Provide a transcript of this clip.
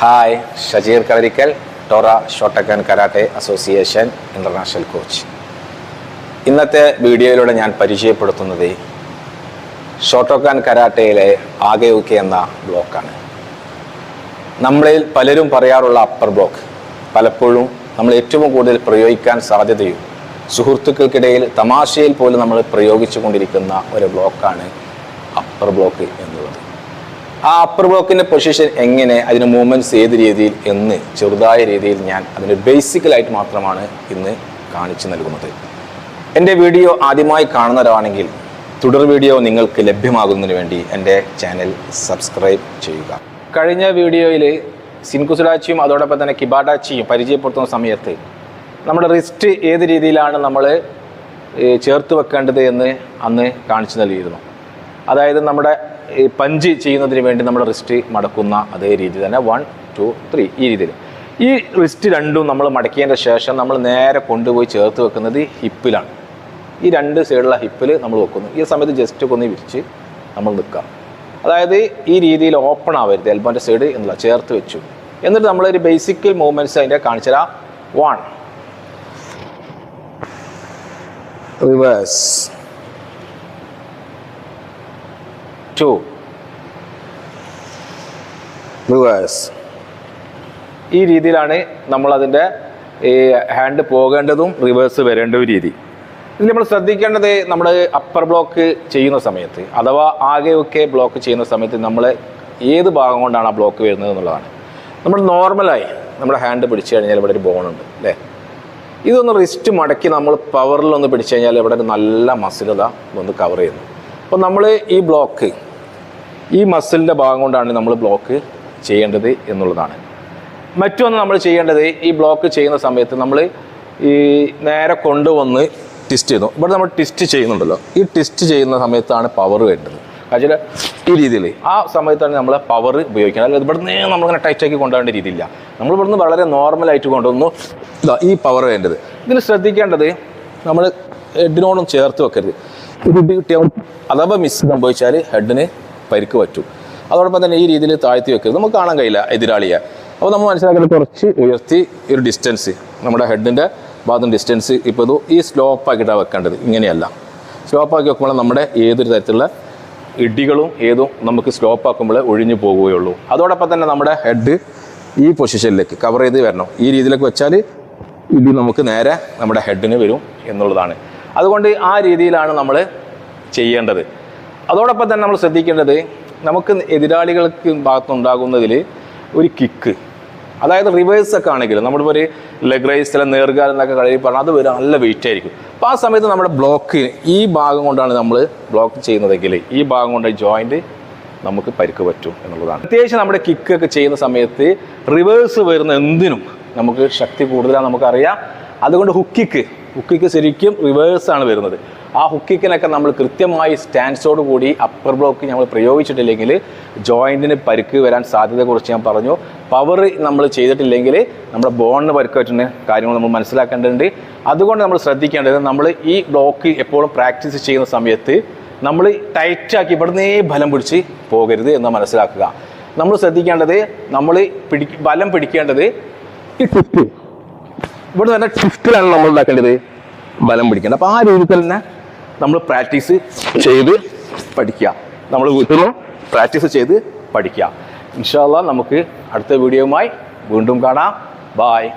Hi Shajeer Kalarikkal Tora Shotokan karate association international coach ഇന്നത്തെ വീഡിയോയിലൂടെ ഞാൻ പരിചയപ്പെടുത്തുന്നത് ഷോട്ടോക്കാൻ കരാട്ടയിലെ ആകെ ഉക്കെ എന്ന ബ്ലോക്കാണ്. നമ്മളിൽ പലരും പറയാറുള്ള അപ്പർ ബ്ലോക്ക് പലപ്പോഴും നമ്മൾ ഏറ്റവും കൂടുതൽ പ്രയോഗിക്കാൻ സാധ്യതയും സുഹൃത്തുക്കൾക്കിടയിൽ തമാശയിൽ പോലും നമ്മൾ പ്രയോഗിച്ചു കൊണ്ടിരിക്കുന്ന ഒരു ബ്ലോക്കാണ് അപ്പർ ബ്ലോക്ക് എന്നുള്ളത്. ആ അപ്പർ ബ്ലോക്കിന്റെ പൊസിഷൻ എങ്ങനെ അതിന് മൂവ്മെന്റ്സ് ഏത് രീതിയിൽ എന്ന് ചെറുതായ രീതിയിൽ ഞാൻ അതിന് ബേസിക്കലായിട്ട് മാത്രമാണ് ഇന്ന് കാണിച്ചു നൽകുന്നത്. എന്റെ വീഡിയോ ആദ്യമായി കാണുന്നവരാണെങ്കിൽ തുടർ വീഡിയോ നിങ്ങൾക്ക് ലഭ്യമാകുന്നതിന് വേണ്ടി എന്റെ ചാനൽ സബ്സ്ക്രൈബ് ചെയ്യുക. കഴിഞ്ഞ വീഡിയോയിൽ സിൻകുസുഡാച്ചിയും അതോടൊപ്പം തന്നെ കിബാഡാച്ചിയും പരിചയപ്പെടുത്തുന്ന സമയത്ത് നമ്മുടെ റിസ്റ്റ് ഏത് രീതിയിലാണ് നമ്മൾ ചേർത്ത് വെക്കേണ്ടത് എന്ന് അന്ന് കാണിച്ചു നൽകിയിരുന്നു. അതായത് നമ്മുടെ ഈ പഞ്ച് ചെയ്യുന്നതിന് വേണ്ടി നമ്മൾ റിസ്റ്റ് മടക്കുന്ന അതേ രീതി തന്നെ വൺ ടു ത്രീ ഈ രീതിയിൽ. ഈ റിസ്റ്റ് രണ്ടും നമ്മൾ മടക്കിയതിന്റെ ശേഷം നമ്മൾ നേരെ കൊണ്ടുപോയി ചേർത്ത് വെക്കുന്നത് ഹിപ്പിലാണ്. ഈ രണ്ട് സൈഡിലുള്ള ഹിപ്പിൽ നമ്മൾ വെക്കുന്നു. ഈ സമയത്ത് ജസ്റ്റ് കൊന്നി വിരിച്ച് നമ്മൾ നിൽക്കാം. അതായത് ഈ രീതിയിൽ ഓപ്പൺ ആവരുത് എൽബോന്റെ സൈഡ് എന്നുള്ള ചേർത്ത് വെച്ചു. എന്നിട്ട് നമ്മളൊരു ബേസിക്കൽ മൂവ്മെന്റ്സ് അതിന്റെ കാണിച്ചു തരാം. വൺ റിവേഴ്സ് ടു റിവേഴ്സ് ഈ രീതിയിലാണ് നമ്മളതിന്റെ ഈ ഹാൻഡ് പോകേണ്ടതും റിവേഴ്സ് വരേണ്ട ഒരു രീതി. ഇതിൽ നമ്മൾ ശ്രദ്ധിക്കേണ്ടത് നമ്മൾ അപ്പർ ബ്ലോക്ക് ചെയ്യുന്ന സമയത്ത് അഥവാ ആകെയൊക്കെ ബ്ലോക്ക് ചെയ്യുന്ന സമയത്ത് നമ്മൾ ഏത് ഭാഗം കൊണ്ടാണ് ആ ബ്ലോക്ക് വരുന്നത് എന്നുള്ളതാണ്. നമ്മൾ നോർമലായി നമ്മുടെ ഹാൻഡ് പിടിച്ചു കഴിഞ്ഞാൽ ഇവിടെ ഒരു ബോണുണ്ട് അല്ലേ? ഇതൊന്ന് റിസ്റ്റ് മടക്കി നമ്മൾ പവറിലൊന്ന് പിടിച്ചു കഴിഞ്ഞാൽ ഇവിടെ ഒരു നല്ല മസിലത ഒന്ന് കവർ ചെയ്യുന്നു. അപ്പോൾ നമ്മൾ ഈ ബ്ലോക്ക് ഈ മസിലിന്റെ ഭാഗം കൊണ്ടാണ് നമ്മൾ ബ്ലോക്ക് ചെയ്യേണ്ടത് എന്നുള്ളതാണ്. മറ്റൊന്ന് നമ്മൾ ചെയ്യേണ്ടത് ഈ ബ്ലോക്ക് ചെയ്യുന്ന സമയത്ത് നമ്മൾ ഈ നേരെ കൊണ്ടുവന്ന് ട്വിസ്റ്റ് ചെയ്യുന്നു ഇവിടെ നമ്മൾ ട്വിസ്റ്റ് ചെയ്യുന്നുണ്ടല്ലോ. ഈ ട്വിസ്റ്റ് ചെയ്യുന്ന സമയത്താണ് പവർ വേണ്ടത്. കാഴ്ച ഈ രീതിയിൽ ആ സമയത്താണ് നമ്മൾ പവർ ഉപയോഗിക്കുന്നത്. അല്ലാതെ ഇവിടുന്ന് നമ്മളിങ്ങനെ ടൈറ്റാക്കി കൊണ്ടുപോകേണ്ട രീതിയില്ല. നമ്മൾ ഇവിടുന്ന് വളരെ നോർമലായിട്ട് കൊണ്ടുവന്നു. ഇതാ ഈ പവർ വേണ്ടത്. ഇതിൽ ശ്രദ്ധിക്കേണ്ടത് നമ്മൾ ഹെഡിനോടും ചേർത്ത് വെക്കരുത്. കിട്ടിയാൽ അഥവാ മിസ് സംഭവിച്ചാൽ ഹെഡിന് പരിക്ക് പറ്റും. അതോടൊപ്പം തന്നെ ഈ രീതിയിൽ താഴ്ത്തി വെക്കരുത്. നമുക്ക് കാണാൻ കഴിയില്ല എതിരാളിയെ. അപ്പോൾ നമ്മൾ മനസ്സിലാക്കേണ്ടത് കുറച്ച് ഉയർത്തി ഒരു ഡിസ്റ്റൻസ് നമ്മുടെ ഹെഡിന്റെ ഭാഗത്തും ഡിസ്റ്റൻസ് ഇപ്പോൾ ഇത് ഈ സ്ലോപ്പാക്കിയിട്ടാണ് വെക്കേണ്ടത്. ഇങ്ങനെയല്ല. സ്ലോപ്പാക്കി വെക്കുമ്പോൾ നമ്മുടെ ഏതൊരു തരത്തിലുള്ള ഇടികളും ഏതും നമുക്ക് സ്ലോപ്പാക്കുമ്പോൾ ഒഴിഞ്ഞു പോവുകയുള്ളൂ അതോടൊപ്പം തന്നെ നമ്മുടെ ഹെഡ് ഈ പൊസിഷനിലേക്ക് കവർ ചെയ്ത് വരണം. ഈ രീതിയിലേക്ക് വെച്ചാൽ ഇടി നമുക്ക് നേരെ നമ്മുടെ ഹെഡിന് വരും എന്നുള്ളതാണ്. അതുകൊണ്ട് ആ രീതിയിലാണ് നമ്മൾ ചെയ്യേണ്ടത്. അതോടൊപ്പം തന്നെ നമ്മൾ ശ്രദ്ധിക്കേണ്ടത് നമുക്ക് എതിരാളികൾക്ക് ഭാഗത്തുണ്ടാകുന്നതിൽ ഒരു കിക്ക് അതായത് റിവേഴ്സ് ഒക്കെ ആണെങ്കിൽ നമ്മളിപ്പോൾ ഒരു ലെഗ് റൈസ് അല്ല നേർഗാൽ എന്നൊക്കെ കളി പറഞ്ഞാൽ അത് വരും നല്ല വെയിറ്റ് ആയിരിക്കും. അപ്പോൾ ആ സമയത്ത് നമ്മുടെ ബ്ലോക്ക് ഈ ഭാഗം കൊണ്ടാണ് നമ്മൾ ബ്ലോക്ക് ചെയ്യുന്നതെങ്കിൽ ഈ ഭാഗം കൊണ്ട് ജോയിന്റ് നമുക്ക് പരിക്ക് പറ്റും എന്നുള്ളതാണ്. പ്രത്യേകിച്ച് നമ്മുടെ കിക്ക് ഒക്കെ ചെയ്യുന്ന സമയത്ത് റിവേഴ്സ് വരുന്ന എന്തിനും നമുക്ക് ശക്തി കൂടുതലാണ് നമുക്കറിയാം. അതുകൊണ്ട് ഹുക്കിക്ക് ഹുക്കിക്ക് ശരിക്കും റിവേഴ്സാണ് വരുന്നത്. ആ ഹുക്കിക്കിനൊക്കെ നമ്മൾ കൃത്യമായി സ്റ്റാൻഡ്സോട് കൂടി അപ്പർ ബ്ലോക്ക് നമ്മൾ പ്രയോഗിച്ചിട്ടില്ലെങ്കിൽ ജോയിന്റിന് പരുക്ക് വരാൻ സാധ്യതയെക്കുറിച്ച് ഞാൻ പറഞ്ഞു. പവർ നമ്മൾ ചെയ്തിട്ടില്ലെങ്കിൽ നമ്മുടെ ബോണിന് പരിക്ക് പറ്റുന്ന കാര്യങ്ങൾ നമ്മൾ മനസ്സിലാക്കേണ്ടതുണ്ട്. അതുകൊണ്ട് നമ്മൾ ശ്രദ്ധിക്കേണ്ടത് നമ്മൾ ഈ ബ്ലോക്ക് എപ്പോഴും പ്രാക്ടീസ് ചെയ്യുന്ന സമയത്ത് നമ്മൾ ടൈറ്റാക്കി ഇവിടുന്നേ ബലം പിടിച്ച് പോകരുത് എന്ന് മനസ്സിലാക്കുക. നമ്മൾ ശ്രദ്ധിക്കേണ്ടത് നമ്മൾ പിടി ബലം പിടിക്കേണ്ടത് ഈ ടിസ്റ്റ് ഇവിടെ തന്നെ ട്വിസ്റ്റിലാണ് നമ്മൾ ഉണ്ടാക്കേണ്ടത്. ബലം പിടിക്കേണ്ടത് അപ്പോൾ ആ രീതിയിൽ തന്നെ നമ്മൾ പ്രാക്ടീസ് ചെയ്ത് പഠിക്കുക. നമ്മൾ വീട്ടിൽ പ്രാക്ടീസ് ചെയ്ത് പഠിക്കുക. ഇൻഷാല്ല നമുക്ക് അടുത്ത വീഡിയോയുമായി വീണ്ടും കാണാം. ബായ്